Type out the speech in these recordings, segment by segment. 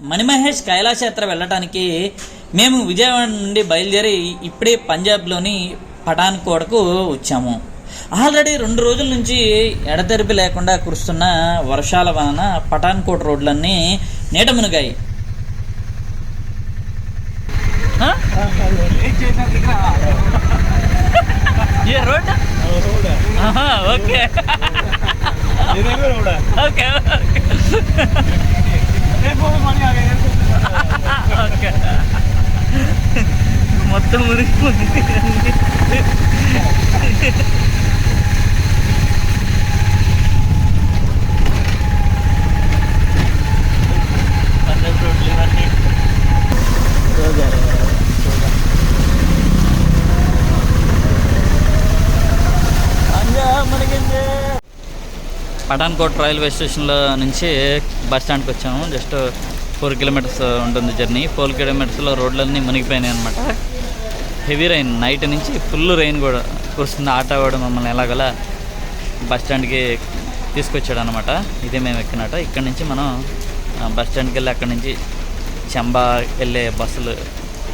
మణిమహేష్ కైలాసయాత్ర వెళ్ళటానికి మేము విజయవాడ నుండి బయలుదేరి ఇప్పుడే పంజాబ్లోని పఠాన్ కోటకు వచ్చాము. ఆల్రెడీ రెండు రోజుల నుంచి ఎడతెరిపి లేకుండా కురుస్తున్న వర్షాల వలన పఠాన్ కోట రోడ్లన్నీ నీట మునిగాయి ఓకే. మొత్తం మునిగిపోయింది పఠాన్కోట్ రైల్వే స్టేషన్లో నుంచి బస్ స్టాండ్కి వచ్చాము. జస్ట్ ఫోర్ కిలోమీటర్స్ ఉంటుంది జర్నీ. ఫోర్ కిలోమీటర్స్లో రోడ్లన్నీ మునిగిపోయినాయి అనమాట హెవీ రైన్ నైట్ నుంచి ఫుల్ రైన్ కూడా. కురుస్తుంది. ఆటో వాడు మమ్మల్ని ఎలాగోలా బస్ స్టాండ్కి తీసుకొచ్చాడు అనమాట ఇదే మేము ఎక్కినట ఇక్కడ నుంచి మనం బస్ స్టాండ్కి వెళ్ళి అక్కడి నుంచి చంబా వెళ్ళే బస్సులు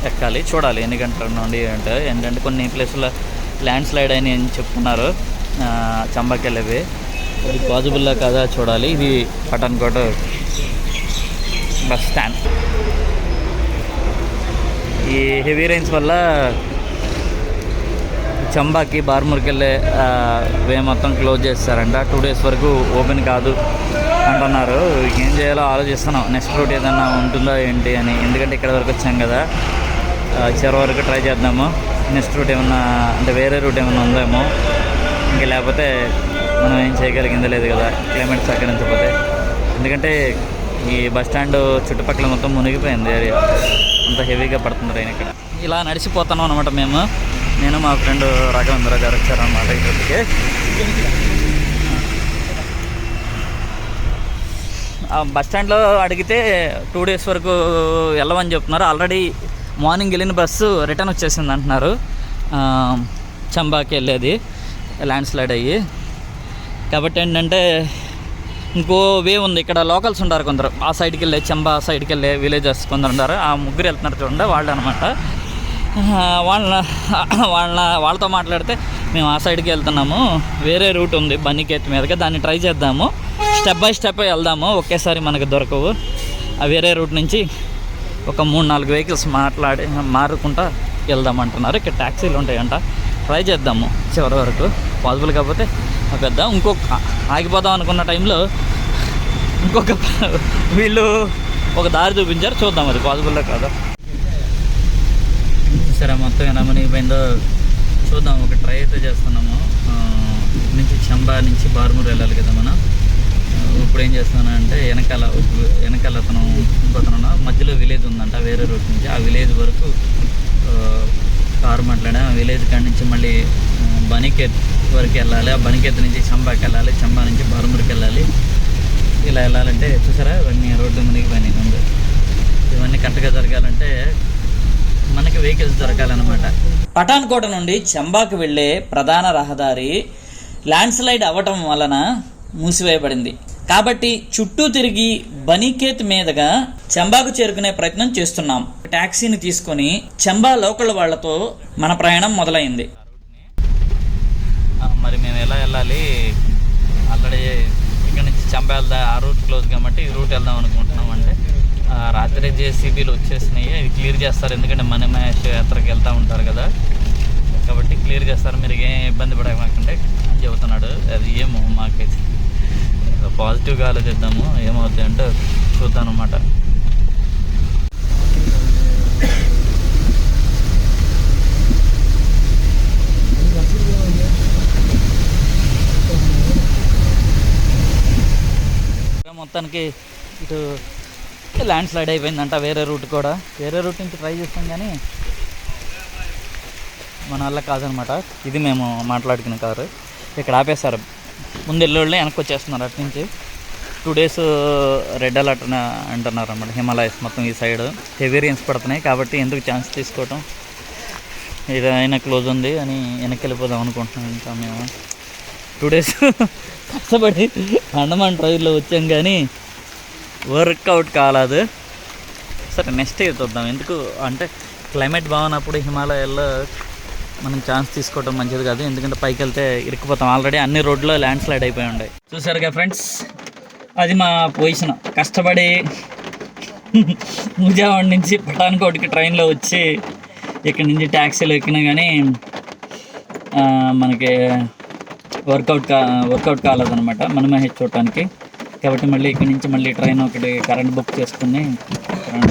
ఎక్కాలి. చూడాలి ఎన్ని గంటల నుండి అంటే ఏంటంటే కొన్ని ప్లేసుల్లో ల్యాండ్ స్లైడ్ అని చెప్తున్నారు. చంబాకి వెళ్ళేవి. ఇది పాజిబుల్లా కదా చూడాలి. ఇది పఠాన్కోట బస్ స్టాండ్ ఈ హెవీ రైన్స్ వల్ల చంబాకి బార్మూర్కి వెళ్ళే వే మొత్తం క్లోజ్ చేస్తారంట. టూ డేస్ వరకు ఓపెన్ కాదు అంటున్నారు. ఏం చేయాలో ఆలోచిస్తున్నాం. నెక్స్ట్ రూట్ ఏదన్నా ఉంటుందా ఏంటి అని. ఎందుకంటే ఇక్కడ వరకు వచ్చాం కదా. చివరి వరకు ట్రై చేద్దాము. నెక్స్ట్ రూట్ ఏమన్నా అంటే వేరే రూట్ ఏమైనా ఉందేమో. ఇంకా లేకపోతే మనం ఏం చేయగలిగిందో లేదు కదా. క్లైమేట్ సహకరించకపోతే ఎందుకంటే ఈ బస్ స్టాండ్ చుట్టుపక్కల మొత్తం మునిగిపోయింది ఏరియా అంత హెవీగా పడుతుంది రైన్ ఇక్కడ. ఇలా నడిచిపోతున్నాం అనమాట మేము. నేను మా ఫ్రెండ్ రాఘవేంద్ర గారు వచ్చారన్నమాట ఇక్కడికి ఆ బస్ స్టాండ్లో అడిగితే టూ డేస్ వరకు వెళ్ళమని చెప్తున్నారు. ఆల్రెడీ మార్నింగ్ వెళ్ళిన బస్సు రిటర్న్ వచ్చేసింది అంటున్నారు. చంబాకి వెళ్ళేది. ల్యాండ్ స్లైడ్ అయ్యి. కాబట్టి ఏంటంటే ఇంకో వే ఉంది. ఇక్కడ లోకల్స్ ఉంటారు కొందరు. ఆ సైడ్కి వెళ్ళే చంబా సైడ్కి వెళ్ళే విలేజర్స్ కొందరు ఉంటారు. ఆ ముగ్గురు వెళ్తున్నారు చూడండి వాళ్ళు అనమాట వాళ్ళ వాళ్ళ వాళ్ళతో మాట్లాడితే మేము ఆ సైడ్కి వెళ్తున్నాము. వేరే రూట్ ఉంది బన్నీకేత్ మీదగా దాన్ని ట్రై చేద్దాము. స్టెప్ బై స్టెప్ వెళ్దాము. ఒకేసారి మనకు దొరకవు. ఆ వేరే రూట్ నుంచి ఒక మూడు నాలుగు వెహికల్స్ మాట్లాడి మారుకుంటా వెళ్దాం అంటున్నారు ఇక్కడ ట్యాక్సీలు ఉంటాయంట. ట్రై చేద్దాము చివరి వరకు. పాసిబుల్ కాకపోతే పెద్ద ఇంకొక ఆగిపోదాం అనుకున్న టైంలో ఇంకొక వీళ్ళు ఒక దారి చూపించారు చూద్దాం అది పాసిబుల్లో కాదా. సరే మొత్తం ఎలా మునిగిపోయిందో చూద్దాం. ఒక ట్రై అయితే చేస్తున్నాము. నుంచి చంబా నుంచి బార్మూర్ వెళ్ళాలి కదా మనం. ఇప్పుడు ఏం చేస్తున్నానంటే వెనకాల వెనకాల అతను ఇంకొతను మధ్యలో విలేజ్ ఉందంట వేరే రూట్ నుంచి. ఆ విలేజ్ వరకు కారు మాట్లాడా. ఆ విలేజ్ కాడి నుంచి మళ్ళీ బనికెత్ బనికేత్ వరకు వెళ్ళాలి. ఆ బనికేత్ నుంచి చంబాకి వెళ్ళాలి. చంబా నుంచి బార్మూర్కి వెళ్ళాలి. ఇలా వెళ్ళాలంటే చూసారా? ఇవన్నీ రోడ్డు మునిగిపోయినాయి ముందు. ఇవన్నీ కరెక్ట్గా జరగాలంటే మనకి వెహికల్స్ దొరకాలన్నమాట. పఠాన్కోట నుండి చంబాకు వెళ్ళే ప్రధాన రహదారి ల్యాండ్ స్లైడ్ అవ్వటం వలన మూసివేయబడింది. కాబట్టి చుట్టూ తిరిగి బనీకేత్ మీదుగా చంబాకు చేరుకునే ప్రయత్నం చేస్తున్నాం. ట్యాక్సీని తీసుకొని చంబా లోకల్ వాళ్ళతో మన ప్రయాణం మొదలైంది. మరి మేము ఎలా వెళ్ళాలి? ఆల్రెడీ ఇక్కడ ఆ రూట్ క్లోజ్ కాబట్టి ఈ రూట్ వెళ్దాం అనుకుంటున్నాం అంటే రాత్రి జేసీబీలు వచ్చేసినాయి. ఇది క్లియర్ చేస్తారు. ఎందుకంటే మనీ మహేష్ యాత్రకి వెళ్తూ ఉంటారు కదా. కాబట్టి క్లియర్ చేస్తారు. మీరు ఏం ఇబ్బంది పడకండి. అని చెబుతున్నాడు. అది ఏమో మాకైతే. పాజిటివ్గా ఆలోచిద్దాము. ఏమవుతాయి అంటే చూద్దాం అనమాట మొత్తానికి ఇటు ల్యాండ్ స్లైడ్ అయిపోయిందంట వేరే రూట్ కూడా. వేరే రూట్ నుంచి ట్రై చేస్తాం కానీ మన వల్ల కాదనమాట. ఇది మేము మాట్లాడుకున్న కారు. ఇక్కడ ఆపేస్తారు ముందు ఎల్లుళ్ళే వెనక్కి వచ్చేస్తున్నారు అటు నుంచి. టూ డేస్ రెడ్ అలర్ట్ అంటున్నారు అనమాట హిమాలయస్ మొత్తం ఈ సైడ్ హెవీ రెయిన్స్ పడుతున్నాయి కాబట్టి ఎందుకు ఛాన్స్ తీసుకోవటం? ఇది అయినా క్లోజ్ ఉంది అని వెనక్కి వెళ్ళిపోదాం అనుకుంటున్నాం ఇంకా మేము. టూ డేస్ కష్టపడి అండమాన్ ట్రైల్లో వచ్చాం కానీ వర్కౌట్ కాలేదు. సరే నెక్స్ట్ ఇయర్ చూద్దాం. ఎందుకు అంటే క్లైమేట్ బాగున్నప్పుడు హిమాలయాల్లో మనం ఛాన్స్ తీసుకోవడం మంచిది కాదు. ఎందుకంటే పైకి వెళ్తే ఇరుక్కుపోతాం. ఆల్రెడీ అన్ని రోడ్లు ల్యాండ్ స్లైడ్ అయిపోయి ఉన్నాయి చూసారుగా ఫ్రెండ్స్? అది మా పొజిషన్. కష్టపడి విజయవాడ నుంచి పఠాన్కోట్కి ట్రైన్లో వచ్చి ఇక్కడి నుంచి ట్యాక్సీలో ఎక్కినా కానీ మనకి వర్కౌట్ కా వర్కౌట్ కాలేదనమాట మనమే చూడటానికి. కాబట్టి మళ్ళీ ఇక్కడి నుంచి మళ్ళీ ట్రైన్ ఒకటి కరెంట్ బుక్ చేసుకుని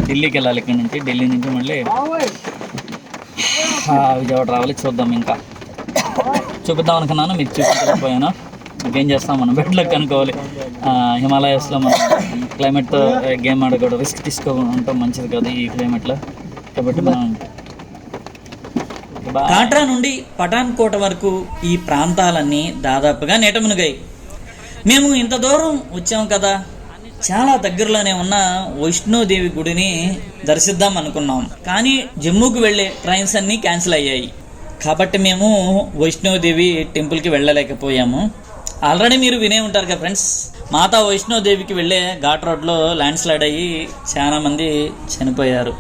ఢిల్లీకి వెళ్ళాలి ఇక్కడి నుంచి. ఢిల్లీ నుంచి మళ్ళీ విజయవాడ రావాలి. చూద్దాం ఇంకా. చూపిద్దాం అనుకున్నాను మీకు చూపించలేకపోయాను. ఇంకేం చేస్తాం మనం? బెడ్లకు కనుక్కోవాలి. హిమాలయాస్లో హిమాలయస్లో మనం క్లైమేట్తో గేమ్ ఆడకూడదు. రిస్క్ తీసుకోకుండా ఉంటాం మంచిది కాదు ఈ క్లైమేట్లో కాబట్టి మనం కాట్రా నుండి పఠాన్ కోట వరకు ఈ ప్రాంతాలన్నీ దాదాపుగా నేటమునిగాయి. మేము ఇంత దూరం వచ్చాం కదా చాలా దగ్గరలోనే ఉన్న వైష్ణోదేవి గుడిని దర్శిద్దాం అనుకున్నాం. కానీ జమ్మూకి వెళ్ళే ట్రైన్స్ అన్నీ క్యాన్సిల్ అయ్యాయి. కాబట్టి మేము వైష్ణోదేవి టెంపుల్కి వెళ్ళలేకపోయాము. ఆల్రెడీ మీరు వినే ఉంటారు కదా ఫ్రెండ్స్ మాతా వైష్ణోదేవికి వెళ్ళే ఘాట్ రోడ్లో ల్యాండ్ స్లైడ్ అయ్యి చాలామంది చనిపోయారు.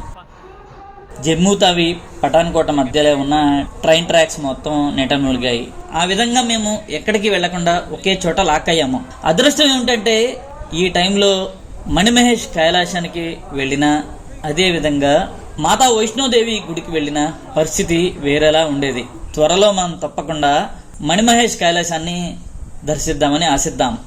జమ్మూ తావి పఠాన్కోట మధ్యలో ఉన్న ట్రైన్ ట్రాక్స్ మొత్తం నెట మునిగాయి ఆ విధంగా మేము ఎక్కడికి వెళ్ళకుండా ఒకే చోట లాక్ అయ్యాము. అదృష్టం ఏమిటంటే ఈ టైంలో మణిమహేష్ కైలాసానికి వెళ్ళిన అదే విధంగా మాతా వైష్ణోదేవి గుడికి వెళ్ళిన పరిస్థితి వేరేలా ఉండేది. త్వరలో మనం తప్పకుండా మణిమహేష్ కైలాసాన్ని దర్శిద్దామని ఆశిద్దాం.